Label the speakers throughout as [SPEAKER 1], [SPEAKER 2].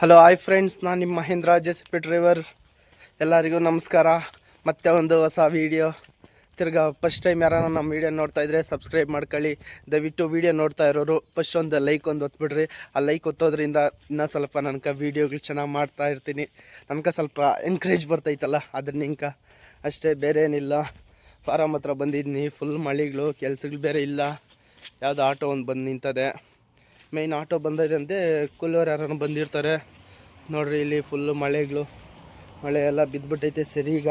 [SPEAKER 1] Hello hi friends ನಾನು ನಿಮ್ಮ Mahendra J C P driver ಎಲ್ಲರಿಗೂ ನಮಸ್ಕಾರ. ಮತ್ತೆ ಒಂದು ಹೊಸ ವೀಡಿಯೋ ತಿರ್ಗಾ ಫಸ್ಟ್ ಟೈಮ್ ಯಾರು ನಮ್ಮ ವೀಡಿಯೋ ನೋಡ್ತಾ ಇದ್ರೆ ಸಬ್ಸ್ಕ್ರೈಬ್ ಮಾಡ್ಕೊಳ್ಳಿ. ದಯವಿಟ್ಟು ವೀಡಿಯೋ ನೋಡ್ತಾ ಇರೋರು ಫಸ್ಟ್ ಒಂದು ಲೈಕ್ ಒಂದು ಒತ್ಬಿಡ್ರಿ. ಆ ಲೈಕ್ ಒತ್ತೋದ್ರಿಂದ ಇನ್ನೂ ಸ್ವಲ್ಪ ನನಗೆ ವೀಡಿಯೋಗಳು ಚೆನ್ನಾಗಿ ಮಾಡ್ತಾ ಇರ್ತೀನಿ. ನನಗೆ ಸ್ವಲ್ಪ ಎನ್ಕರೇಜ್ ಬರ್ತೈತಲ್ಲ ಅದನ್ನ ಇಂಕ ಅಷ್ಟೇ ಬೇರೆ ಏನಿಲ್ಲ. ಫಾರಮ್ ಹತ್ರ ಬಂದಿದ್ದೀನಿ ಫುಲ್ ಮಳಿಗಳು, ಕೆಲ್ಸಗಳು ಬೇರೆ ಇಲ್ಲ. ಯಾವುದೋ ಆಟೋ ಒಂದು ಬಂದು ನಿಂತದೆ. ಮೇಯ್ನ್ ಆಟೋ ಬಂದಿದೆ ಅಂತೆ ಕೂಲಿಯವ್ರು ಯಾರು ಬಂದಿರ್ತಾರೆ. ನೋಡ್ರಿ ಇಲ್ಲಿ ಫುಲ್ಲು ಮಳೆಗಳು. ಮಳೆ ಎಲ್ಲ ಬಿದ್ದುಬಿಟ್ಟೈತೆ ಸರಿ ಈಗ.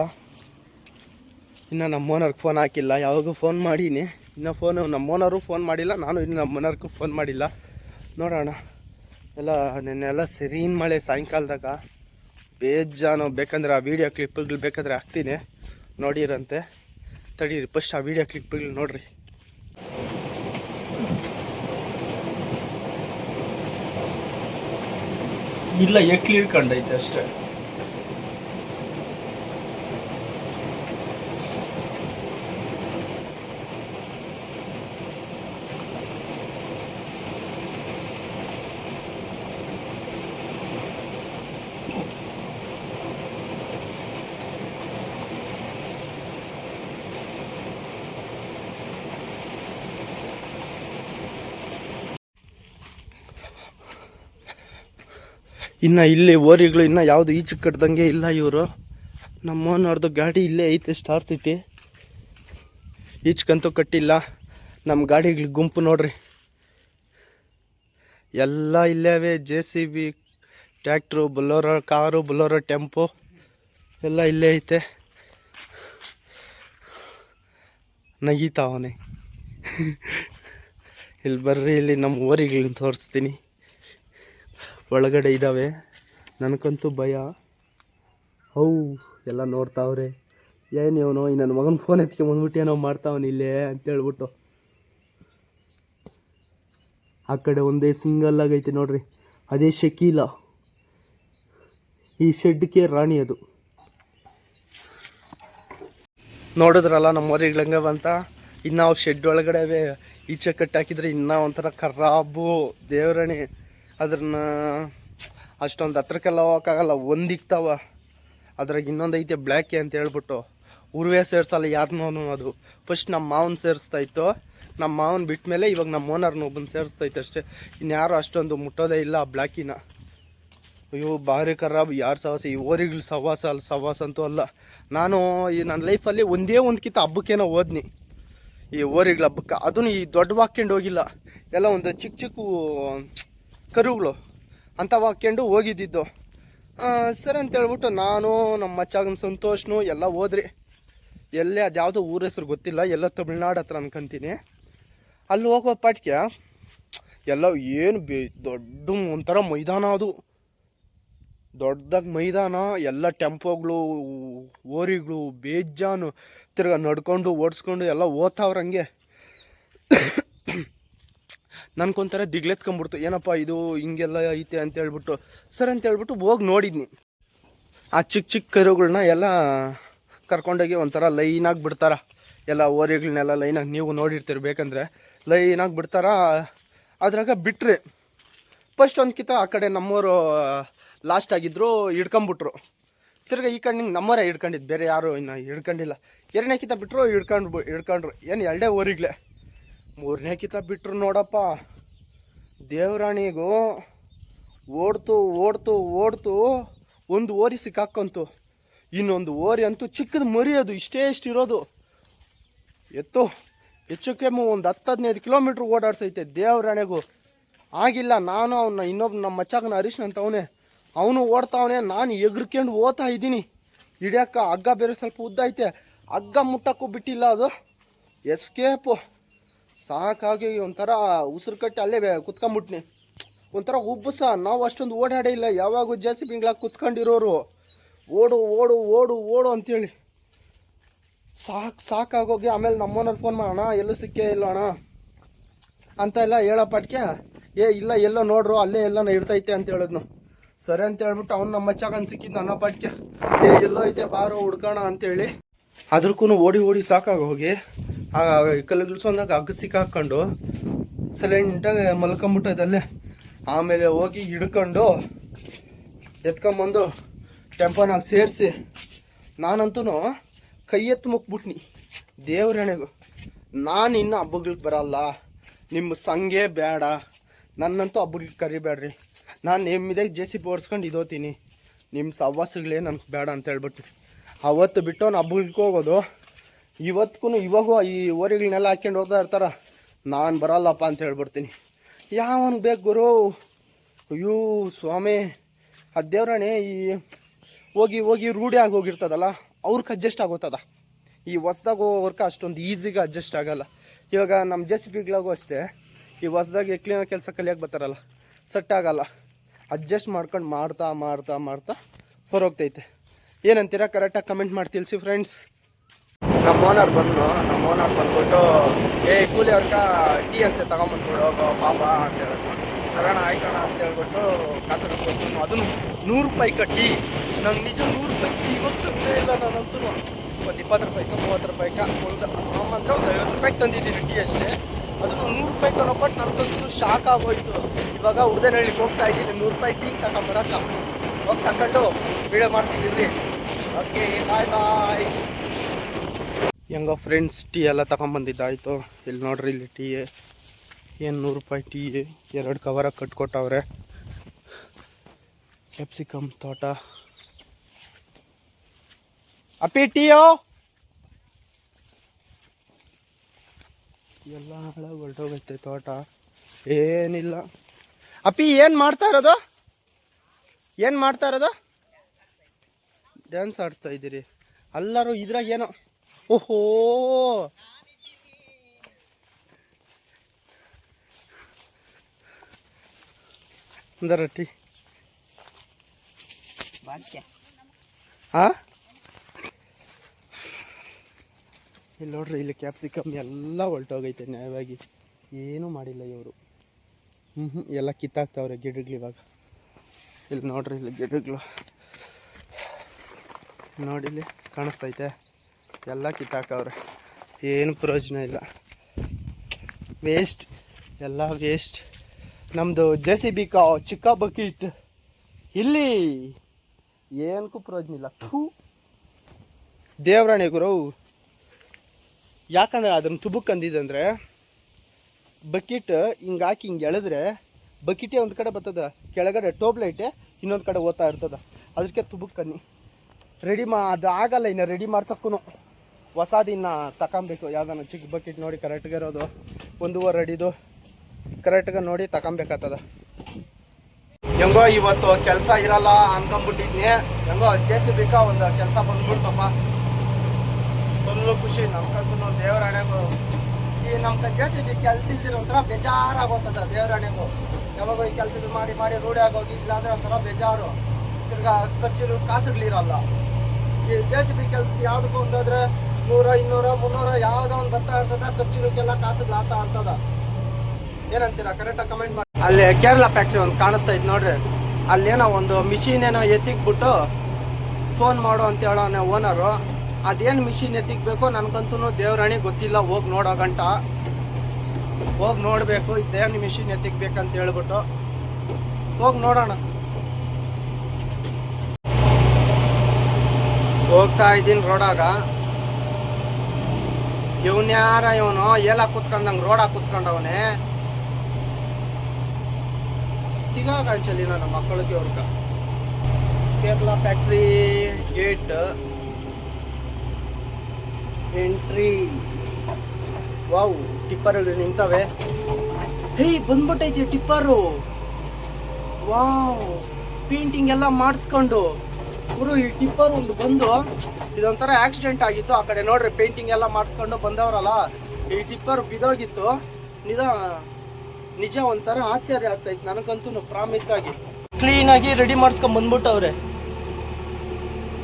[SPEAKER 1] ಇನ್ನು ನಮ್ಮ ಓನರ್ಗೆ ಫೋನ್ ಹಾಕಿಲ್ಲ. ಯಾವಾಗೂ ಫೋನ್ ಮಾಡೀನಿ. ಇನ್ನು ಫೋನು ನಮ್ಮ ಓನರು ಫೋನ್ ಮಾಡಿಲ್ಲ. ನಾನು ಇನ್ನು ನಮ್ಮ ಓನರ್ಗೂ ಫೋನ್ ಮಾಡಿಲ್ಲ. ನೋಡೋಣ. ಎಲ್ಲ ನೆನ್ನೆಲ್ಲ ಸರಿನ ಮಳೆ ಸಾಯಂಕಾಲದಾಗ. ಬೇಜಾನು. ಬೇಕಂದ್ರೆ ಆ ವೀಡಿಯೋ ಕ್ಲಿಪ್ಗಳು ಬೇಕಾದ್ರೆ ಹಾಕ್ತೀನಿ. ನೋಡಿರಂತೆ. ತಡೀರಿ ಫಸ್ಟ್ ಆ ವೀಡಿಯೋ ಕ್ಲಿಪ್ಗಳು ನೋಡ್ರಿ. ಇಲ್ಲ ಎಕ್ಲಿ ಹಿಡ್ಕೊಂಡೈತೆ ಅಷ್ಟೇ. ಇನ್ನು ಇಲ್ಲಿ ಓರಿಗಳು ಇನ್ನು ಯಾವುದು ಈಚೆ ಕಟ್ದಂಗೆ ಇಲ್ಲ ಇವರು. ನಮ್ಮ ಗಾಡಿ ಇಲ್ಲೇ ಐತೆ ಸ್ಟಾರ್ ಸಿಟಿ ಈಚ್ಕಂತೂ ಕಟ್ಟಿಲ್ಲ. ನಮ್ಮ ಗಾಡಿಗಳ ಗುಂಪು ನೋಡ್ರಿ. ಎಲ್ಲ ಇಲ್ಲೇ J C B tractor Bolero car Bolero tempo ಎಲ್ಲ ಇಲ್ಲೇ ಐತೆ. ನಗೀತಾವನೆ. ಇಲ್ಲಿ ಬರ್ರಿ, ಇಲ್ಲಿ ನಮ್ಮ ಓರಿಗಳನ್ನ ತೋರಿಸ್ತೀನಿ. ಒಳಗಡೆ ಇದ್ದಾವೆ ನನಗಂತೂ ಭಯ. ಹೌ, ಎಲ್ಲ ನೋಡ್ತಾವ್ರೆ. ಏನು ಇವನು? ಈ ನನ್ನ ಮಗನ ಫೋನ್ ಎತ್ಕೊಂಬಂದ್ಬಿಟ್ಟು ಏನೋ ಮಾಡ್ತಾವನು ಇಲ್ಲೇ ಅಂತೇಳ್ಬಿಟ್ಟು ಆ ಕಡೆ ಒಂದೇ ಸಿಂಗಲ್ ಆಗೈತೆ ನೋಡ್ರಿ. ಅದೇ ಶಕೀಲ. ಈ ಶೆಡ್ಗೆ ರಾಣಿ ಅದು. ನೋಡಿದ್ರಲ್ಲ ನಮ್ಮ ಊರಿಗ್ಲಂಗ ಬಂತ? ಇನ್ನು ಅವು ಶೆಡ್ ಒಳಗಡೆ ಈಚೆ ಕಟ್ಟಾಕಿದ್ರೆ ಇನ್ನೂ ಒಂಥರ ಖರಾಬು. ದೇವರಣಿ. ಅದನ್ನ ಅಷ್ಟೊಂದು ಹತ್ರಕ್ಕೆಲ್ಲ ಹೋಗೋಕ್ಕಾಗಲ್ಲ, ಒಂದಿಕ್ತಾವ. ಅದ್ರಾಗ ಇನ್ನೊಂದು ಐತೆ ಬ್ಲ್ಯಾಕಿ ಅಂತ ಹೇಳ್ಬಿಟ್ಟು. ಉರ್ವೆ ಸೇರ್ಸಲ್ಲ, ಯಾರನ್ನೂ ಅದು. ಫಸ್ಟ್ ನಮ್ಮ ಮಾವನ್ ಸೇರಿಸ್ತಾ ಇತ್ತು. ನಮ್ಮ ಮಾವನ್ ಬಿಟ್ಟ ಮೇಲೆ ಇವಾಗ ನಮ್ಮ ಓನರ್ನ ಒಬ್ಬನ ಸೇರಿಸ್ತೈತೆ ಅಷ್ಟೇ. ಇನ್ಯಾರು ಅಷ್ಟೊಂದು ಮುಟ್ಟೋದೇ ಇಲ್ಲ ಆ ಬ್ಲ್ಯಾಕಿನ ಅಯ್ಯೋ, ಭಾರಿ ಖರಾಬ್. ಯಾರು ಸಹವಾಸ ಈ ಓರಿಗಳು ಸಹವಾಸ ಅಲ್ಲ ಸಹವಾಸ ಅಂತೂ ಅಲ್ಲ. ನಾನು ಈ ನನ್ನ ಲೈಫಲ್ಲಿ ಒಂದೇ ಒಂದು ಕಿತ್ತ ಹಬ್ಬಕ್ಕೇನೋ ಓದ್ನಿ ಈ ಓರಿಗಳ ಹಬ್ಬಕ್ಕೆ. ಅದನ್ನು ಈ ದೊಡ್ಡ ಹಾಕ್ಕೊಂಡು ಹೋಗಿಲ್ಲ. ಎಲ್ಲ ಒಂದು ಚಿಕ್ಕ ಚಿಕ್ಕ ಕರುಗಳು ಅಂಥವು ಹಾಕ್ಕೊಂಡು ಹೋಗಿದ್ದಿದ್ದು. ಸರ್ ಅಂತೇಳ್ಬಿಟ್ಟು ಅಂತ ಹೇಳ್ಬಿಟ್ಟು ನಾನು, ನಮ್ಮ ಮಚ್ಚಾಗನ ಸಂತೋಷ್ನು ಎಲ್ಲ ಹೋದ್ರಿ. ಎಲ್ಲೇ ಅದ್ಯಾವುದೋ ಊರ ಹೆಸರು ಗೊತ್ತಿಲ್ಲ, ಎಲ್ಲ ತಮಿಳ್ನಾಡು ಹತ್ರ ಅನ್ಕೊಂತೀನಿ. ಅಲ್ಲಿ ಹೋಗೋ ಪಾಟ್ಗೆ ಎಲ್ಲ ಏನು ಬೇ, ದೊಡ್ಡ ಒಂಥರ ಮೈದಾನ ಅದು. ದೊಡ್ಡದಾಗಿ ಮೈದಾನ, ಎಲ್ಲ ಟೆಂಪೋಗಳು ಓರಿಗಳು ಬೇಜಾನು ತಿರ್ಗಾ ನಡ್ಕೊಂಡು ಓಡಿಸ್ಕೊಂಡು ಎಲ್ಲ ಓದ್ತಾವ್ರ ಹಂಗೆ ನನ್ಕೊಂಥರ ದಿಗ್ಲೆತ್ಕೊಂಬಿಡ್ತು ಏನಪ್ಪ ಇದು ಹಿಂಗೆಲ್ಲ ಐತೆ ಅಂತ ಹೇಳ್ಬಿಟ್ಟು. ಸರ್ ಅಂತ ಹೇಳ್ಬಿಟ್ಟು ಹೋಗಿ ನೋಡಿದ್ನಿ. ಆ ಚಿಕ್ಕ ಚಿಕ್ಕ ಕರುಗಳನ್ನ ಎಲ್ಲ ಕರ್ಕೊಂಡೋಗಿ ಒಂಥರ ಲೈನಾಗಿ ಬಿಡ್ತಾರ. ಎಲ್ಲ ಓರಿಗಳನ್ನೆಲ್ಲ ಲೈನಾಗಿ ನೀವು ನೋಡಿರ್ತೀರಿ ಬೇಕಂದರೆ ಲೈನಾಗಿ ಬಿಡ್ತಾರ. ಅದ್ರಾಗ ಬಿಟ್ರೆ ಫಸ್ಟ್ ಒಂದು ಕಿತ ಆ ಕಡೆ ನಮ್ಮವರು ಲಾಸ್ಟ್ ಆಗಿದ್ರು ಹಿಡ್ಕೊಂಬಿಟ್ರು ತಿರ್ಗಿ ಈ ಕಡೆ ನಿಂಗೆ ನಮ್ಮವರೇ ಹಿಡ್ಕೊಂಡಿದ್ದು ಬೇರೆ ಯಾರು ಇನ್ನು ಹಿಡ್ಕೊಂಡಿಲ್ಲ. ಎರಡನೇ ಕಿತ್ತ ಬಿಟ್ಟರು ಹಿಡ್ಕೊಂಡು ಹಿಡ್ಕೊಂಡ್ರು. ಏನು ಎರಡೇ ಓರಿಗ್ಲೆ. ಮೂರನೇ ಕಿತ ಬಿಟ್ರು ನೋಡಪ್ಪ. ದೇವರಾಣಿಗೂ, ಓಡ್ತು ಓಡ್ತು ಓಡ್ತು, ಒಂದು ಓರಿ ಸಿಕ್ಕಾಕಂತು. ಇನ್ನೊಂದು ಓರಿ ಅಂತೂ ಚಿಕ್ಕದು ಮರಿ ಅದು, ಇಷ್ಟೇ ಇಷ್ಟಿರೋದು. ಎತ್ತು ಹೆಚ್ಚು ಕೆಮ್ಮು ಒಂದು ಹತ್ತು ಹದಿನೈದು ಕಿಲೋಮೀಟ್ರ್ ಓಡಾಡ್ಸೈತೆ ದೇವರಾಣೆಗೂ. ಆಗಿಲ್ಲ, ನಾನು ಅವನ್ನ ಇನ್ನೊಬ್ಬ ನಮ್ಮ ಮಚ್ಚಾಗನ ಹರೀಶ್ ಅಂತ ಅವನೇ ಅವನು ಓಡ್ತಾವನೆ, ನಾನು ಎಗ್ರಕೊಂಡು ಓದ್ತಾ ಇದ್ದೀನಿ. ಹಿಡಿಯಕ್ಕ ಹಗ್ಗ ಬೇರೆ ಸ್ವಲ್ಪ ಉದ್ದ ಐತೆ. ಹಗ್ಗ ಮುಟ್ಟಕ್ಕೂ ಬಿಟ್ಟಿಲ್ಲ ಅದು. ಎಸ್ಕೇಪು ಸಾಕಾಗಿ ಒಂಥರ ಉಸಿರು ಕಟ್ಟಿ ಅಲ್ಲೇ ಕುತ್ಕೊಂಡ್ಬಿಟ್ನಿ ಒಂಥರ ಉಬ್ಬಸ. ನಾವು ಅಷ್ಟೊಂದು ಓಡಾಡೇ ಇಲ್ಲ. ಯಾವಾಗ ಜಾಸ್ತಿ ಬಿಂಗ್ಲಾಗ ಕುತ್ಕೊಂಡಿರೋರು. ಓಡು ಓಡು ಓಡು ಓಡು ಅಂತೇಳಿ. ಸಾಕು, ಸಾಕಾಗೋಗಿ ಆಮೇಲೆ ನಮ್ಮೋನಲ್ಲಿ ಫೋನ್ ಮಾಡೋಣ. ಎಲ್ಲೂ ಸಿಕ್ಕೇ ಇಲ್ಲ ಅಣ್ಣ. ಅಂತ ಎಲ್ಲ ಹೇಳಪ್ಪಟ್ಕೆ ಏ, ಇಲ್ಲ, ಎಲ್ಲೋ ನೋಡ್ರು. ಅಲ್ಲೇ ಎಲ್ಲನ ಇಡ್ತೈತೆ ಅಂತ ಹೇಳಿದ್ನು. ಸರಿ ಅಂತ ಹೇಳ್ಬಿಟ್ಟು ಅವ್ನು ನಮ್ಮ ಮಚ್ಚಾಗನ್ ಸಿಕ್ಕಿದ್ದು ನನ್ನ ಪಟ್ಕೆ ಏ, ಎಲ್ಲೋ ಐತೆ, ಬಾರೋ, ಹುಡ್ಕೋಣ ಅಂತೇಳಿ. ಅದ್ರಕ್ಕೂ ಓಡಿ ಓಡಿ ಸಾಕಾಗೋಗಿ ಆ ಕಲ್ಲುಗಿಳ್ಸೊಂದಾಗ ಹಗ್ಗ ಸಿಕ್ಕಾಕೊಂಡು ಸೈಲೆಂಟಾಗಿ ಮಲ್ಕೊಂಬಿಟ್ಟದಲ್ಲೇ ಆಮೇಲೆ ಹೋಗಿ ಹಿಡ್ಕೊಂಡು ಎತ್ಕೊಂಬಂದು ಟೆಂಪೋನಾಗ ಸೇರಿಸಿ ನಾನಂತೂ ಕೈ ಎತ್ತು ಮುಕ್ಬಿಟ್ನಿ. ದೇವ್ರಣೆಗೂ ನಾನು ಇನ್ನು ಹಬ್ಬಗಳಿಗೆ ಬರಲ್ಲ. ನಿಮ್ಮ ಸಂಘೆ ಬೇಡ ನನ್ನಂತೂ ಹಬ್ಬಗಳಿಗೆ ಕರಿಬೇಡ್ರಿ. ನಾನು ನೆಮ್ಮದಿಯಾಗಿ ಜೆ ಸಿ ಪಿ ಓಡಿಸ್ಕೊಂಡು ಇದೋತೀನಿ ನಿಮ್ಮ ಸವಾಸಗಳೇ ನನಗೆ ಬೇಡ ಅಂತ ಹೇಳ್ಬಿಟ್ಟು ಅವತ್ತು ಬಿಟ್ಟು ಅವ್ನು ಹಬ್ಬಗಳಿಗೆ ಹೋಗೋದು ಇವತ್ತಿಗೂ ಇವಾಗೂ ಈ ಓರಿಗಳನ್ನೆಲ್ಲ ಹಾಕ್ಕೊಂಡು ಹೋಗ್ತಾ ಇರ್ತಾರ. ನಾನು ಬರಲ್ಲಪ್ಪ ಅಂತ ಹೇಳ್ಬಿಡ್ತೀನಿ. ಯಾವನ್ ಬೇಕು ಗುರು? ಅಯ್ಯೋ ಸ್ವಾಮಿ, ಆ ದೇವ್ರಾಣೆ ಈ ಹೋಗಿ ಹೋಗಿ ರೂಢಿ ಆಗಿ ಹೋಗಿರ್ತದಲ್ಲ ಅವ್ರಿಗೆ ಅಡ್ಜಸ್ಟ್ ಆಗೋತದ. ಈ ಹೊಸ್ದಾಗ ಹೋಗೋರ್ಕ ಅಷ್ಟೊಂದು ಈಸಿಗೆ ಅಡ್ಜಸ್ಟ್ ಆಗಲ್ಲ. ಇವಾಗ ನಮ್ಮ ಜೆ ಸಿ ಪಿಗಳಾಗೂ ಅಷ್ಟೇ, ಈ ಹೊಸ್ದಾಗ ಕ್ಲೀನರ್ ಕೆಲಸ ಕಲಿಯಕ್ಕೆ ಬರ್ತಾರಲ್ಲ ಸೆಟ್ ಆಗಲ್ಲ. ಅಡ್ಜಸ್ಟ್ ಮಾಡ್ಕೊಂಡು ಮಾಡ್ತಾ ಮಾಡ್ತಾ ಮಾಡ್ತಾ ಸೊರೋಗ್ತೈತೆ. ಏನಂತೀರಾ ಕರೆಕ್ಟಾಗಿ ಕಮೆಂಟ್ ಮಾಡಿ ತಿಳಿಸಿ ಫ್ರೆಂಡ್ಸ್ ನಮ್ಮ ಓನರ್ ಬಂದು ನಮ್ಮ ಓನರ್ ಬಂದ್ಬಿಟ್ಟು, ಏ, ಕೂಲಿ ಅವ್ರಕ ಟೀ ಅಂತ ತಗೊಂಬಂದ್ಬಿಡು ಪಾಪ ಅಂತ ಹೇಳಿದ್ರು ಸರಣ ಆಯ್ತಣ ಅಂತ ಹೇಳ್ಬಿಟ್ಟು ಕಾಸು ಕೊಟ್ಟು ಅದನ್ನು ನೂರು ರೂಪಾಯಿ ಕಟ್ಟಿ, ನಂಗೆ ನಿಜ ನೂರು ರೂಪಾಯಿ ಟೀ ಇವತ್ತು ಇಲ್ಲ ನಾನಂತೂ ಒಂದು ಇಪ್ಪತ್ತು ರೂಪಾಯಿಕ ಮೂವತ್ತು ರೂಪಾಯಿಕ ಒಂದು ಅಂದರೆ ಒಂದು ಐವತ್ತು ರೂಪಾಯಿಗೆ ತಂದಿದ್ದೀನಿ ಟೀ ಅಷ್ಟೇ. ಅದನ್ನು ನೂರು ರೂಪಾಯಿ ಕೊಟ್ಟು ನನಗಂತೂ ಶಾಕ್ ಆಗೋಯ್ತು. ಇವಾಗ ಉಡ್ದನಹಳ್ಳಿಗೆ ಹೋಗ್ತಾ ಇದ್ದೀನಿ, ನೂರು ರೂಪಾಯಿ ಟೀ ತಗೊಂಬರಕ್ಕ. ಹೋಗಿ ತಗೊಂಡು ವಿಡಿಯೋ ಮಾಡ್ತಿದ್ದೀನಿ ಓಕೆ ಬಾಯ್ ಬಾಯ್ ಹೆಂಗೋ ಫ್ರೆಂಡ್ಸ್ ಟೀ ಎಲ್ಲ ತಗೊಂಬಂದಿದ್ದಾಯಿತು ಇಲ್ಲಿ ನೋಡ್ರಿ ಇಲ್ಲಿ ಟೀ ಏನು ನೂರು ರೂಪಾಯಿ ಟೀ ಎರಡು ಕವರಾಗಿ ಕಟ್ಕೊಟ್ಟವ್ರೆ. ಕ್ಯಾಪ್ಸಿಕಮ್ ತೋಟ. ಅಪ್ಪಿ ಟೀಯೋ ಎಲ್ಲ ಹಾಳಾಗಿ ಹೊರಟೋಗೈತೆ ತೋಟ. ಏನಿಲ್ಲ. ಅಪ್ಪಿ, ಏನು ಮಾಡ್ತಾ ಇರೋದು? ಏನು ಮಾಡ್ತಾ ಇರೋದು? ಡ್ಯಾನ್ಸ್ ಆಡ್ತಾ ಇದ್ದೀರಿ. ಎಲ್ಲರೂ ಇದ್ರಾಗ ಏನೋ ಓಹೋ ರೊಟ್ಟಿ ಹಾ ಇಲ್ಲಿ ನೋಡ್ರಿ ಇಲ್ಲಿ ಕ್ಯಾಪ್ಸಿಕಮ್ ಎಲ್ಲ ಹೊಲ್ಟೋಗೈತೆ ನ್ಯಾಯವಾಗಿ. ಏನೂ ಮಾಡಿಲ್ಲ ಇವರು. ಹ್ಞೂ ಹ್ಞೂ ಎಲ್ಲ ಕಿತ್ತಾಕ್ತಾವ್ರೆ ಗಿಡಗಳು ಇವಾಗ. ಇಲ್ಲಿ ನೋಡ್ರಿ ಇಲ್ಲಿ ಗಿಡಗಳು. ನೋಡಿ ಇಲ್ಲಿ ಕಾಣಿಸ್ತೈತೆ. ಎಲ್ಲ ಕಿತ್ತಾಕವ್ರೆ ಏನು ಪ್ರಯೋಜನ ಇಲ್ಲ. ವೇಸ್ಟ್ ಎಲ್ಲ ವೇಸ್ಟ್ ನಮ್ಮದು ಜೆ ಸಿ ಬಿ ಕಾ ಚಿಕ್ಕ ಬಕೀಟ್ ಇಲ್ಲಿ. ಏನಕ್ಕೂ ಪ್ರಯೋಜನ ಇಲ್ಲ. ಥೂ. ದೇವರಾಣೆ ಗುರು. ಯಾಕಂದ್ರೆ ಅದನ್ನು ತುಬುಕ್ ಅಂದಿದ್ದಂದ್ರೆ ಬಕೆಟ್ ಹಿಂಗೆ ಹಾಕಿ ಹಿಂಗೆ ಎಳೆದ್ರೆ, ಬಕೀಟೇ ಒಂದು ಕಡೆ ಬರ್ತದೆ. ಕೆಳಗಡೆ ಟೋಬ್ಲೈಟೆ ಇನ್ನೊಂದು ಕಡೆ ಓದ್ತಾ ಇರ್ತದೆ. ಅದಕ್ಕೆ ತುಬುಕ್ ಅನ್ನಿ. ರೆಡಿ ಮಾ ಅದು ಆಗಲ್ಲ ಇನ್ನು ರೆಡಿ ಮಾಡ್ಸಕ್ಕೂ ಹೊಸದು ಇನ್ನು ತಗೊಬೇಕು ಯಾವ್ದಾನ ಚಿಕ್ಕ ಬಕೆಟ್ ನೋಡಿ ಕರೆಕ್ಟ್ಗೆ ಇರೋದು. ಒಂದೂವರೆ ಅಡಿದು ಕರೆಕ್ಟ್ಗೆ ನೋಡಿ ತಗೊಬೇಕಾಗ್ತದ ಹೆಂಗೋ ಇವತ್ತು ಕೆಲಸ ಇರಲ್ಲ ಅನ್ಕೊಂಬಿಟ್ಟಿದ್ನಿ ಹೆಂಗೋ ಜೆ ಸಿ ಬಿಕ ಒಂದು ಕೆಲಸ ಬಂದ್ಬಿಡ್ತಪ್ಪ. ಫುಲ್ಲು ಖುಷಿ. ನಮ್ಗಂತೂ ದೇವರಾಣೆಗೂ ಈ ನಮ್ಮ ಜೆ ಸಿ ಬಿ ಕೆಲಸ ಒಂಥರ ದೇವ್ರ ಹಣೆಗೂ. ಯಾವಾಗ ಈ ಕೆಲಸಗಳು ಮಾಡಿ ಮಾಡಿ ರೂಢಿ ಆಗೋಗಿ ಇಲ್ಲಾಂದ್ರೆ ಒಂಥರ ಬೇಜಾರು. ತಿರ್ಗಾ ಖರ್ಚು ಕಾಸುಗಳಿರಲ್ಲ. ಈ ಜೆ ಸಿ ಬಿ ಕೆಲ್ಸಕ್ಕೆ ಯಾವ್ದಕ್ಕೂ ಒಂದಾದ್ರೆ ನೂರ, ಇನ್ನೂರ, ಮುನ್ನೂರ ಯಾವ್ದೋ ಒಂದು ಬರ್ತಾ ಇರ್ತದ ಖರ್ಚುಗಳಿಗೆಲ್ಲ ಕಾಸು ಆಗ್ತಾ ಇರ್ತದ ಏನಂತೀರಾ? ಕರೆಕ್ಟಾಗಿ ಕಮೆಂಟ್ ಮಾಡಿ. ಅಲ್ಲಿ ಕೇರಳ ಫ್ಯಾಕ್ಟ್ರಿ ಒಂದು ಕಾಣಿಸ್ತಾ ಇತ್ತು ನೋಡ್ರಿ. ಅಲ್ಲೇನೋ ಒಂದು ಮಿಷಿನ್ ಏನೋ ಎತ್ತಿಕ್ಬಿಟ್ಟು ಫೋನ್ ಮಾಡು ಅಂತ ಹೇಳೋನೆ ಓನರು ಅದೇನು ಮಿಷಿನ್ ಎತ್ತಿಕ್ಬೇಕು ನನಗಂತೂ ದೇವ್ರಾಣಿ ಗೊತ್ತಿಲ್ಲ. ಹೋಗಿ ನೋಡೋ ಗಂಟ. ಹೋಗಿ ನೋಡಬೇಕು. ಇದೇನು ಮಿಷಿನ್ ಎತ್ತಿಕ್ಬೇಕಂತ ಹೇಳ್ಬಿಟ್ಟು. ಹೋಗಿ ನೋಡೋಣ. ಹೋಗ್ತಾ ಇದ್ದೀನಿ ರೋಡಾಗ. ಇವನ್ ಯಾರ ಇವನು? ಎಲ್ಲ ಕುತ್ಕೊಂಡಂಗೆ ರೋಡಾಗ ಕುತ್ಕೊಂಡವನೆ? ತಿಗಾ ಅಂಚಲಿ ನನ್ನ ಮಕ್ಕಳಿಗೆ ಅವ್ರಗ. Kerala factory gate entry. Wow, ಟಿಪ್ಪರ್ಗಳು ನಿಂತವೆ. ಹೇಯ್, ಬಂದ್ಬಿಟ್ಟೈತಿ ಟಿಪ್ಪರು. ವಾವ್, ಪೇಂಟಿಂಗ್ ಎಲ್ಲ ಮಾಡಿಸ್ಕೊಂಡು. ಗುರು, ಈ ಟಿಪ್ಪರ್ ಒಂದು ಬಂದು ಇದೊಂಥರ ಆಕ್ಸಿಡೆಂಟ್ ಆಗಿತ್ತು. ಆ ಕಡೆ ನೋಡ್ರಿ ಪೇಂಟಿಂಗ್ ಎಲ್ಲ ಮಾಡಿಸ್ಕೊಂಡು ಬಂದವರಲ್ಲ. ಈ ಟಿಪ್ಪರ್ ಬಿದೋಗಿತ್ತು. ನಿಜ ನಿಜ ಒಂಥರ ಆಶ್ಚರ್ಯ ಆಗ್ತೈತೆ ನನಗಂತೂ ಪ್ರಾಮಿಸ್ ಆಗಿ. ಕ್ಲೀನ್ ಆಗಿ ರೆಡಿ ಮಾಡಿಸ್ಕೊಂಡ್ ಬಂದ್ಬಿಟ್ಟವ್ರೆ.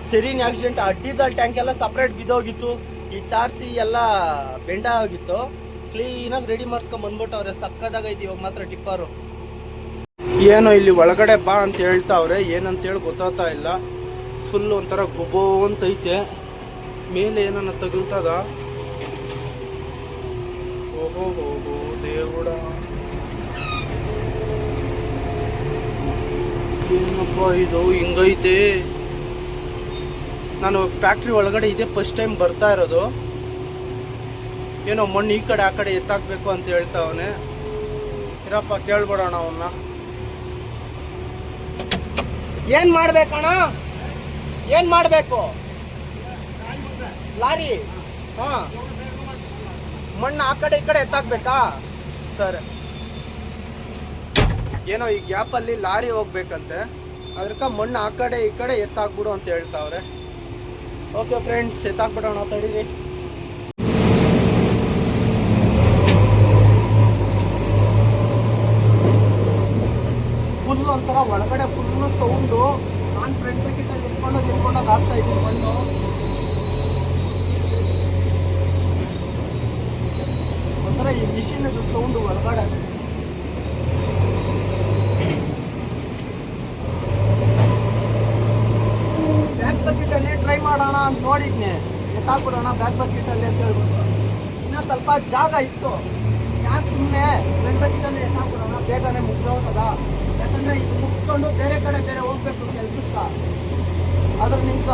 [SPEAKER 1] ಸರಿನ್ ಆಕ್ಸಿಡೆಂಟ್ ಆ ಡೀಸೆಲ್ ಟ್ಯಾಂಕ್ ಎಲ್ಲ ಸಪ್ರೇಟ್ ಬಿದ್ದೋಗಿತ್ತು ಈ ಚಾರ್ಸಿ ಎಲ್ಲ ಬೆಂಡ ಆಗಿತ್ತು. ಕ್ಲೀನಾಗಿ ರೆಡಿ ಮಾಡಿಸ್ಕೊಂಡ್ ಬಂದ್ಬಿಟ್ಟವ್ರೆ. ಸಕ್ಕದಾಗೈತಿ ಇವಾಗ ಮಾತ್ರ ಟಿಪ್ಪರು. ಏನು ಇಲ್ಲಿ ಒಳಗಡೆ ಬಾ ಅಂತ ಹೇಳ್ತಾವ್ರೆ. ಏನಂತ ಹೇಳಿ ಗೊತ್ತಾಗ್ತಾ ಇಲ್ಲ. ಫುಲ್ ಒಂಥರ ಗೊಬ್ಬೋ ಅಂತೈತೆ. ಮೇಲೆ ಏನನ್ನ ತಗಲ್ತದ ಓಹೋ ಹೋಗೋ ದೇವಡ ಏನಪ್ಪ ಇದು? ಹಿಂಗೈತೆ. ನಾನು ಫ್ಯಾಕ್ಟ್ರಿ ಒಳಗಡೆ ಇದೇ ಫಸ್ಟ್ ಟೈಮ್ ಬರ್ತಾ ಇರೋದು. ಏನೋ ಮಣ್ಣು ಈ ಕಡೆ ಆ ಕಡೆ ಎತ್ತಾಕ್ಬೇಕು ಅಂತ ಹೇಳ್ತಾ ಅವನೇ. ಇರಪ್ಪ, ಕೇಳ್ಬಿಡೋಣ ಅವನ್ನ ಏನ್ ಮಾಡ್ಬೇಕಣ್ಣ? ಏನ್ ಮಾಡಬೇಕು? ಲಾರಿ? ಹಾ. ಮಣ್ಣು ಆ ಕಡೆ ಈ ಕಡೆ ಎತ್ತಾಕ್ಬೇಕಾ? ಸರ್. ಏನೋ ಈ ಗ್ಯಾಪಲ್ಲಿ ಲಾರಿ ಹೋಗ್ಬೇಕಂತೆ. ಅದಕ್ಕೆ ಮಣ್ಣು ಆ ಕಡೆ ಈ ಕಡೆ ಎತ್ತಾಕ್ಬಿಡು ಅಂತ ಹೇಳ್ತಾವ್ರೆ. ಓಕೆ ಫ್ರೆಂಡ್ಸ್, ಎತ್ತಾಕ್ಬಿಡೋಣ ತಡೀರಿ ಫುಲ್ ಒಂಥರ ಒಳಗಡೆ ಫುಲ್ ಸೌಂಡು. ನಾನು ಫ್ರೆಂಡ್ ಪ್ಯಾಕೆಟಲ್ಲಿ ಎತ್ಕೊಂಡೋಗಿ ಎತ್ಕೊಂಡೋಗಿ ಆಗ್ತಾ ಇದ್ದೀನಿ ಮಣ್ಣು. ಒಂಥರ ಈ ಮಿಷಿನ್ ಸೌಂಡು ಹೊರಗಡೆ. ಬ್ಯಾಕ್ ಬಕೆಟಲ್ಲಿ ಟ್ರೈ ಮಾಡೋಣ ಅಂತ ನೋಡಿದ್ನೆ. ಎತ್ತಾಕ್ಬಿಡೋಣ ಬ್ಯಾಕ್ ಬಕೆಟಲ್ಲಿ ಅಂತ ಹೇಳ್ಬಿಟ್ಟು. ಇನ್ನೂ ಸ್ವಲ್ಪ ಜಾಗ ಇತ್ತು. ಯಾಕೆ ಸುಮ್ಮನೆ ಫ್ರೆಂಡ್ ಬಕೆಟಲ್ಲಿ ಎತ್ತಾಕ್ಬಿಡೋಣ? ಬೇಗನೆ ಮುಗ್ದೋಗ್ತದ? ಯಾಕಂದ್ರೆ ಇದು ಮುಗಿಸ್ಕೊಂಡು ಬೇರೆ ಕಡೆ ಬೇರೆ ಹೋಗ್ಬೇಕು ಕೆಲ್ಸಕ್ಕ ಅದ್ರ ನಿಂತ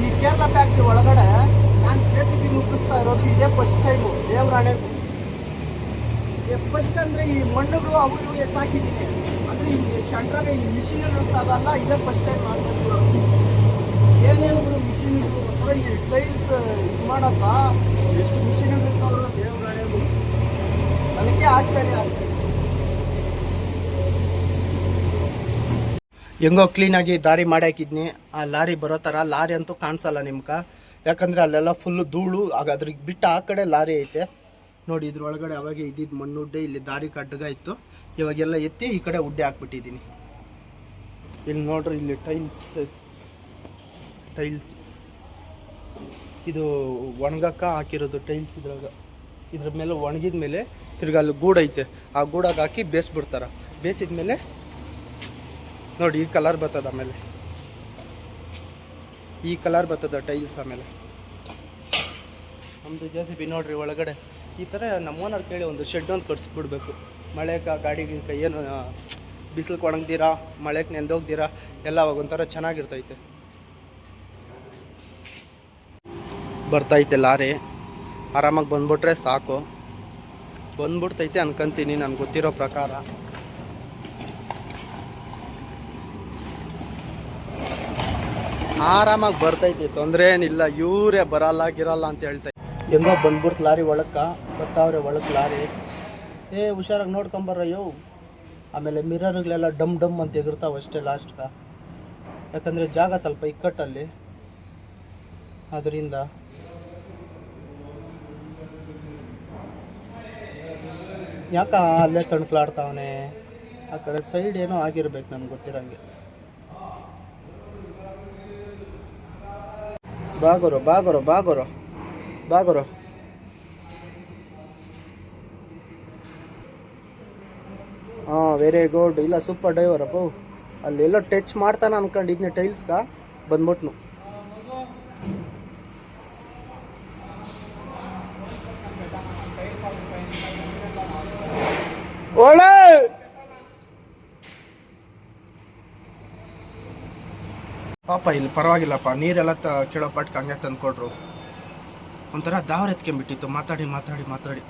[SPEAKER 1] ಈ ಕೇರಳ ಫ್ಯಾಕ್ಟ್ರಿ ಒಳಗಡೆ ನಾನು ಕೆ ಸಿ ಬಿ ಮುಗಿಸ್ತಾ ಇರೋದು ಇದೇ ಫಸ್ಟ್ ಟೈಮು ದೇವರಾಣೆ. ಫಸ್ಟ್ ಅಂದ್ರೆ ಈ ಮಣ್ಣುಗಳು ಅವು ಇವು ಎತ್ತಾಕಿದ್ದೀನಿ ಅಂದ್ರೆ ಈ ಶಂಟ್ರಾಗ ಈ ಮಿಷಿನ್ ಅದಲ್ಲ ಇದೇ ಫಸ್ಟ್ ಟೈಮ್ ಮಾಡ್ಬೇಕು ಏನೇನು ಟೈಲ್ಸ್ ಹೆಂಗೋ ಕ್ಲೀನಾಗಿ ದಾರಿ ಮಾಡಾಕಿದ್ನಿ ಆ ಲಾರಿ ಬರೋ ಥರ ಲಾರಿ ಅಂತೂ ಕಾಣಿಸಲ್ಲ ನಿಮ್ಗೆ. ಯಾಕಂದರೆ ಅಲ್ಲೆಲ್ಲ ಫುಲ್ಲು ಧೂಳು, ಆಗ ಅದ್ರಿಗೆ ಬಿಟ್ಟು ಆ ಕಡೆ ಲಾರಿ ಐತೆ. ನೋಡಿ ಇದ್ರ ಒಳಗಡೆ ಅವಾಗ ಇದ್ದಿದ್ದು ಮಣ್ಣುಡ್ಡೆ ಇಲ್ಲಿ ದಾರಿ ಕಡ್ಡಗ ಇತ್ತು ಇವಾಗೆಲ್ಲ ಎತ್ತಿ ಈ ಕಡೆ ಉಡ್ಡೆ ಹಾಕ್ಬಿಟ್ಟಿದ್ದೀನಿ. ಇಲ್ಲಿ ನೋಡ್ರಿ, ಇಲ್ಲಿ ಟೈಲ್ಸ್ ಟೈಲ್ಸ್ ಇದು ಒಣಗಕ್ಕ ಹಾಕಿರೋದು ಟೈಲ್ಸ್ ಇದ್ರಾಗ. ಇದ್ರ ಮೇಲೆ ಒಣಗಿದ ಮೇಲೆ ತಿರ್ಗಿ ಅಲ್ಲಿ ಗೂಡೈತೆ ಆ ಗೂಡಾಗ ಹಾಕಿ ಬೇಯಿಸ್ಬಿಡ್ತಾರ ಬೇಯಿಸಿದ ಮೇಲೆ ನೋಡಿ, ಈ ಕಲರ್ ಬರ್ತದ ಆಮೇಲೆ. ಈ ಕಲರ್ ಬರ್ತದ ಟೈಲ್ಸ್ ಆಮೇಲೆ. ನಮ್ಮದು ಬಿ ನೋಡ್ರಿ ಒಳಗಡೆ. ಈ ಥರ ನಮ್ಮ ಓನರ್ ಕೇಳಿ ಒಂದು ಶೆಡ್ ಒಂದು ಕಟ್ಸ್ಬಿಡ್ಬೇಕು. ಮಳೆಗೆ ಗಾಡಿ ಏನು ಬಿಸಿಲು ಒಣಗ್ದಿರಾ ಮಳೆಗೆ ನೆಂದೋಗ್ದಿರಾ, ಎಲ್ಲ ಒಂಥರ ಚೆನ್ನಾಗಿರ್ತೈತೆ. ಬರ್ತೈತೆ ಲಾರಿ. ಆರಾಮಾಗಿ ಬಂದ್ಬಿಟ್ರೆ ಸಾಕು. ಬಂದ್ಬಿಡ್ತೈತೆ ಅನ್ಕೊಂತೀನಿ ನನಗೆ ಗೊತ್ತಿರೋ ಪ್ರಕಾರ. ಆರಾಮಾಗಿ ಬರ್ತೈತಿ, ತೊಂದರೆ ಏನಿಲ್ಲ. ಇವರೇ ಬರಲ್ಲ, ಗಿರಲ್ಲ ಅಂತ ಹೇಳ್ತೈತೆ ಹೆಂಗೋ ಬಂದ್ಬಿಡ್ತು ಲಾರಿ ಒಳಕ್ಕೆ ಬರ್ತಾವ್ರೆ ಒಳಕ್ಕೆ ಲಾರಿ. ಏ, ಹುಷಾರಾಗಿ ನೋಡ್ಕೊಂಬರ್ರಯ್ಯೋ ಆಮೇಲೆ ಮಿರರ್ಗಳೆಲ್ಲ ಡಮ್ ಡಮ್ ಅಂತ ಎಗಿರ್ತಾವ ಅಷ್ಟೇ ಲಾಸ್ಟ್ಗೆ ಯಾಕಂದರೆ ಜಾಗ ಸ್ವಲ್ಪ ಇಕ್ಕಟ್ಟಲ್ಲಿ. ಅದರಿಂದ ಯಾಕ ಅಲ್ಲೇ ತಣ್ಕಲಾಡ್ತಾವನೆ? ಆ ಕಡೆ ಸೈಡ್ ಏನೋ ಆಗಿರ್ಬೇಕು ನನ್ಗೆ ಗೊತ್ತಿರಂಗೆ. ಬಾಗೋರು ಬಾಗೋರು ಬಾಗೋರು ಬಾಗೋರು. ಹಾಂ ವೆರಿ ಗುಡ್ ಇಲ್ಲ ಸೂಪರ್ ಡ್ರೈವರ್ ಅಪ್ಪ. ಅಲ್ಲೆಲ್ಲೋ ಟಚ್ ಮಾಡ್ತಾನೆ ಅನ್ಕೊಂಡಿದ್ನೆ ಟೈಲ್ಸ್ಗ ಬಂದ್ಬಿಟ್ನು. ಒಳ್ಳೆ. ಪಾಪ, ಇಲ್ಲಿ ಪರವಾಗಿಲ್ಲಪ್ಪ. ನೀರೆಲ್ಲ ತ ಕೇಳೋ ಪಟ್ಕ ಹಂಗೆ ತಂದ್ಕೊಡ್ರು ಒಂಥರ ದಾವ್ರ ಎತ್ಕೊಂಡ್ಬಿಟ್ಟಿತ್ತು. ಮಾತಾಡಿ ಮಾತಾಡಿ ಮಾತಾಡಿ.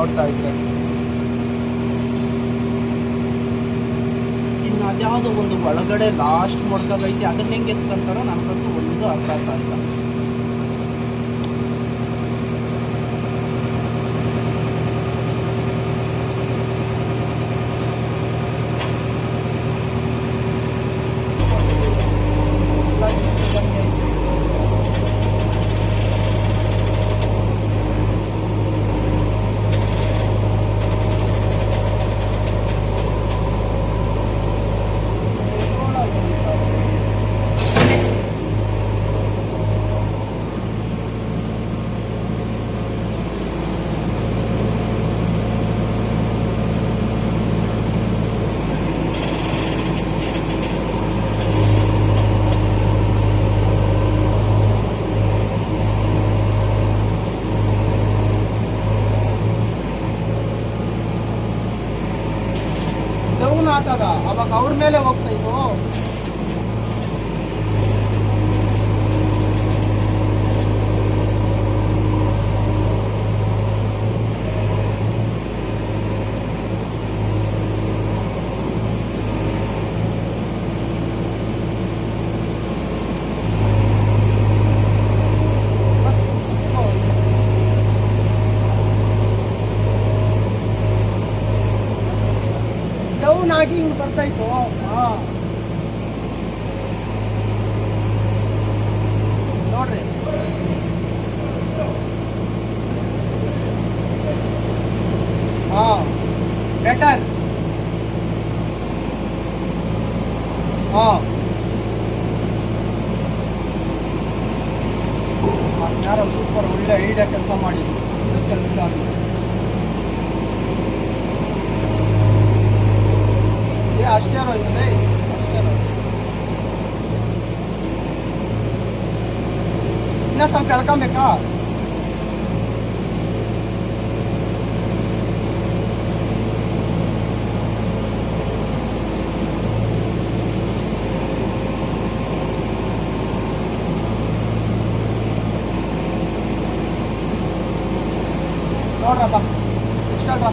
[SPEAKER 1] ನೋಡ್ತಾ ಇದ್ರೆ ಇನ್ನು ಅದ್ಯಾವುದೋ ಒಂದು ಒಳಗಡೆ ಲಾಸ್ಟ್ ಮೊಡ್ಕಾಗೈತಿ ಅದನ್ನ ಹೆಂಗೆ ಎತ್ಕೊಂತಾರೋ ನನಗಂತೂ ಒಂದು ಅರ್ಥ ಆಗ್ತಾ ಇಲ್ಲ ಡೌನ್ ಆತದ ಅವಾಗ ಅವ್ರ ಮೇಲೆ ಹೋಗ್ತಾ ಇತ್ತು ಡೌನ್ ಆಗಿ ಹಿಂಗ್ ಬರ್ತಾ ಇತ್ತು ಹಾ ನೋಡ್ರಿ ಹಾ ಬೆಟರ್ ಹಾ ಯಾರೋ ಸೂಪರ್ ಒಳ್ಳೆ ಐಡಿಯಾ ಕೆಲಸ ಮಾಡಿದ್ರು ಇದು ಕೆಲಸ ಆಗಿದೆ ಏ ಅಷ್ಟೇ ಇದೆ ಅಷ್ಟೇ ಇನ್ನ ಸ್ವಲ್ಪ ಎಳ್ಕೊಬೇಕಾ ನೋಡ್ರಪ್ಪ ಇಷ್ಟಲ್ರ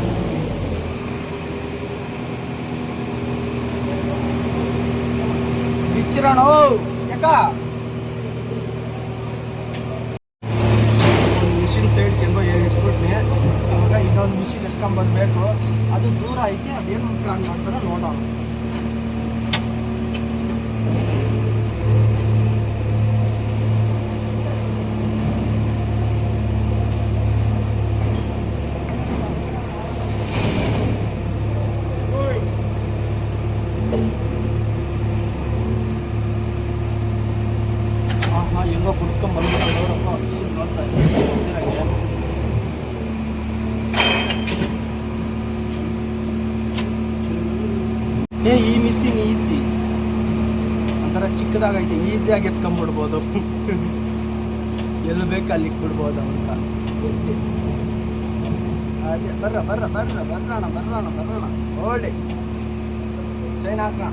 [SPEAKER 1] ಬಿಚ್ಚಿರೋಣ ಯಾಕ ಮಿಷಿನ್ ಸೈಡ್ ಕೆಂಬ ಇಸ್ಬಿಟ್ನಿ ಇನ್ನೊಂದು ಮಿಷಿನ್ ಎತ್ಕೊಂಡ್ಬರ್ಬೇಕು ಅದು ದೂರ ಐತೆ ಅದೇನು ಪ್ಲಾನ್ ಮಾಡ್ತಾರೆ ನೋಡೋಣ ಆಹಾ ಹೆಂಗೋ ಕುಡ್ಸ್ಕೊಂಡ್ ಬಂದ್ಬಿಟ್ಟು ನೋಡಪ್ಪ ಮಿಷಿನ್ ನೋಡ್ತಾ ಇದ್ದೀನಿ ಗೊತ್ತಿರಂಗೆ. ಏ ಈ ಮಿಷಿನ್ ಈಸಿ ಒಂಥರ ಚಿಕ್ಕದಾಗೈತೆ ಈಸಿಯಾಗಿ ಎತ್ಕೊಂಡ್ಬಿಡ್ಬೋದು ಎಲ್ಲಿ ಬೇಕು ಅಲ್ಲಿ ಬಿಡ್ಬೋದು ಅಂತ. ಅದೇ ಬರ್ರ ಬರ್ರ ಬರ್ರ ಬರ್ರೋಣ ಬರ್ರೋಣ ಬರ್ರೋಣ ಒಳ್ಳೆ ಚೈನ್ ಹಾಕೋಣ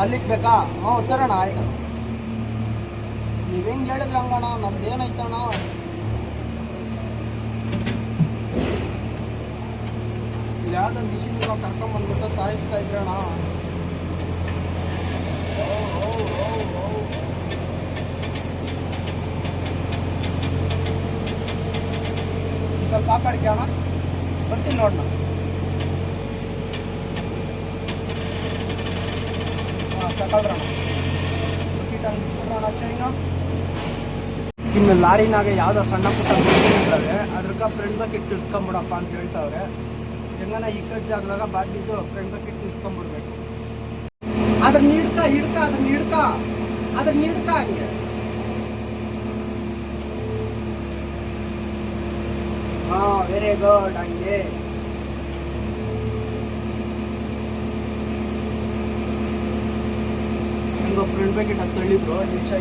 [SPEAKER 1] ಅಲ್ಲಿಗೆ ಬೇಕಾ? ಹ್ಞೂ ಸರಣ್ಣ ಆಯ್ತು. ನೀವು ಹೆಂಗೆ ಹೇಳಿದ್ರೆ ಹಂಗಣ್ಣ? ನಂದು ಏನೈತಣ್ಣ ಇಲ್ಲಿ ಯಾವ್ದೋ ಮಿಷಿನ್ ಕರ್ಕೊಂಬಂದ್ಬಿಟ್ಟು ಸಾಯಿಸ್ತಾ ಓ. ಸ್ವಲ್ಪ ಆ ಅಣ್ಣ. ಬರ್ತೀನಿ ನೋಡೋಣ ಹಾಂ ತಗೊಳ್ರಣ ಚೈನ ಇನ್ನು ಲಾರಿನಾಗ ಯಾವ್ದೋ ಸಣ್ಣ ಪುಟ್ಟ ಇದ್ದಾವೆ ಅದ್ರಕ್ಕ ಫ್ರೆಂಡ್ ಬಕೆಟ್ ತಿಳ್ಸ್ಕೊಂಬಿಡಪ್ಪ ಅಂತ ಹೇಳ್ತಾವ್ರೆ. ಹೆಂಗನ ಈ ಜಾಗದಾಗ ಬಾದ್ಬಿದ್ದು ಫ್ರೆಂಡ್ ಬಕೆಟ್ ತಿಳ್ಸ್ಕೊಂಬಿಡ್ಬೇಕು ಅದ್ರ ಹಿಡ್ಕ ಹಿಡ್ಕ, ಅದ್ರ ಹಿಡ್ಕ ಅದ್ರ ಹಿಡ್ಕ ಹಂಗೆ. ಹಾ ವೆರಿ ಗುಡ್ ಹಂಗೆ. ಹೆಂಗೋ ಫ್ರೆಂಡ್ ಬ್ಯಾಕೆಟ್ ಅದು ತಳ್ಳಿದ್ರು ನಿಮಿಷ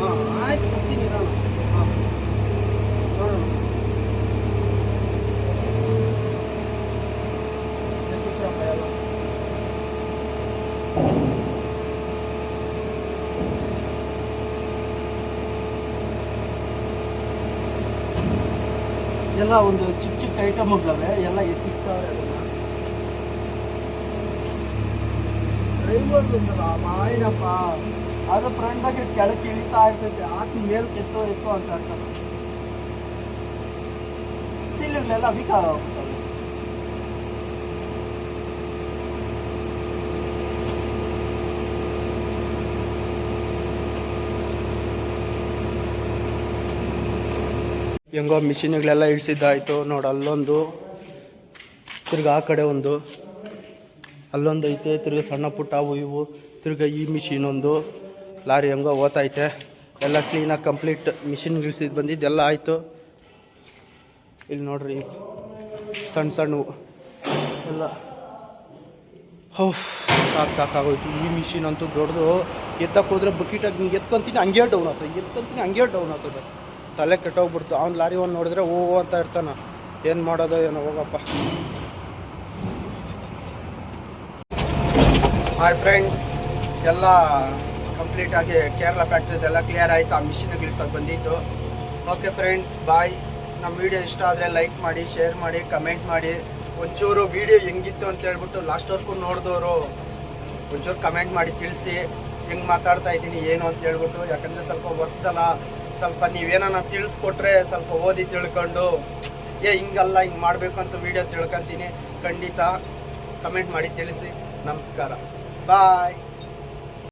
[SPEAKER 1] ಹಾಂ ಆಯ್ತು ಬರ್ತೀನಿ ಇರೋಣ ಹಾಂ ನೋಡೋಣ ಎತ್ತಿದ್ರಪ್ಪ ಎಲ್ಲ ಎಲ್ಲ ಒಂದು ಚಿಕ್ಕ ಚಿಕ್ಕ ಐಟಮ್ಗಳವೆ ಎಲ್ಲ ಎತ್ತಿಕ್ತಾವ್ರೆ ಅದನ್ನ ಡ್ರೈವರ್ ಮಾಯಿನಪ್ಪ ಅದು ಕೆಳಕ್ಕೆ ಇಳಿತಾ ಇರ್ತೈತೆ ಆತ ಮೇಲ್ ಎತ್ತೋ ಎತ್ತೋ ಅಂತ ಅರ್ಥ ಸೀಲ್ಗಳೆಲ್ಲ ವೀಕ್ ಹೆಂಗೋ ಮಿಷಿನ್ಗಳೆಲ್ಲ ಇಳಿಸಿದ್ದಾಯ್ತು ನೋಡಿ, ಅಲ್ಲೊಂದು, ತಿರ್ಗಿ ಆ ಕಡೆ ಒಂದು. ಅಲ್ಲೊಂದು ಐತೆ, ತಿರ್ಗಿ ಸಣ್ಣ ಪುಟ್ಟ ಅವು ಇವು. ತಿರ್ಗಿ ಈ ಮಿಷಿನ್ ಒಂದು. ಲಾರಿ ಹೆಂಗೋ ಓತೈತೆ. ಎಲ್ಲ ಕ್ಲೀನಾಗಿ ಕಂಪ್ಲೀಟ್ ಮಿಷಿನ್ ಇಳಿಸಿದ್ದು ಬಂದಿದ್ದೆಲ್ಲ ಆಯಿತು. ಇಲ್ಲಿ ನೋಡ್ರಿ ಸಣ್ಣ ಸಣ್ಣ ಎಲ್ಲ. ಹೌ ಸಾಕು ಸಾಕಾಗೋಯ್ತು ಈ ಮಿಷಿನ್ ಅಂತೂ ದೊಡ್ಡದು. ಎತ್ತಕ್ಕೆ ಹೋದ್ರೆ ಬಕೀಟಾಗಿ ಹಿಂಗೆ ಎತ್ಕೊಂತೀನಿ, ಹಂಗೆ ಡೌನ್ ಆಗ್ತದೆ ಎತ್ಕೊಂತೀನಿ, ಹಂಗೆ ಡೌನ್ ಆಗ್ತದೆ ತಲೆ ಕೆಟ್ಟೋಗ್ಬಿಡ್ತು. ಅವ್ನು ಲಾರಿ ಒಂದು ನೋಡಿದ್ರೆ ಓ ಅಂತ ಇರ್ತಾನ. ಏನು ಮಾಡೋದು, ಏನೋ, ಹೋಗಪ್ಪ. ಹಾಯ್ ಫ್ರೆಂಡ್ಸ್ ಎಲ್ಲ ಕಂಪ್ಲೀಟಾಗಿ ಕೇರಳ ಫ್ಯಾಕ್ಟ್ರಿದೆಲ್ಲ ಕ್ಲಿಯರ್ ಆಯಿತು. ಆ ಮಿಷಿನ್ ಇಳ್ಸೋಕೆ ಬಂದಿತ್ತು ಓಕೆ ಫ್ರೆಂಡ್ಸ್ ಬಾಯ್ ನಮ್ಮ ವಿಡಿಯೋ ಇಷ್ಟ ಆದರೆ ಲೈಕ್ ಮಾಡಿ ಶೇರ್ ಮಾಡಿ ಕಮೆಂಟ್ ಮಾಡಿ. ಒಂಚೂರು ವಿಡಿಯೋ ಹೆಂಗಿತ್ತು ಅಂತ ಹೇಳ್ಬಿಟ್ಟು ಲಾಸ್ಟ್ವರೆಗೂ ನೋಡಿದವರು ಒಂಚೂರು ಕಮೆಂಟ್ ಮಾಡಿ ತಿಳಿಸಿ. ಹೆಂಗೆ ಮಾತಾಡ್ತಾ ಇದ್ದೀನಿ, ಏನು ಅಂತ ಹೇಳ್ಬಿಟ್ಟು. ಯಾಕಂದರೆ ಸ್ವಲ್ಪ ಹೊಸ್ದಲ್ಲ. ಸ್ವಲ್ಪ ನೀವೇನ ತಿಳಿಸ್ಕೊಟ್ರೆ ಸ್ವಲ್ಪ ಓದಿ ತಿಳ್ಕೊಂಡು, ಏ, ಹಿಂಗಲ್ಲ, ಹಿಂಗೆ ಮಾಡಬೇಕು ಅಂತ ವಿಡಿಯೋ ತಿಳ್ಕೊತೀನಿ. ಖಂಡಿತ ಕಮೆಂಟ್ ಮಾಡಿ ತಿಳಿಸಿ. ನಮಸ್ಕಾರ. ಬಾಯ್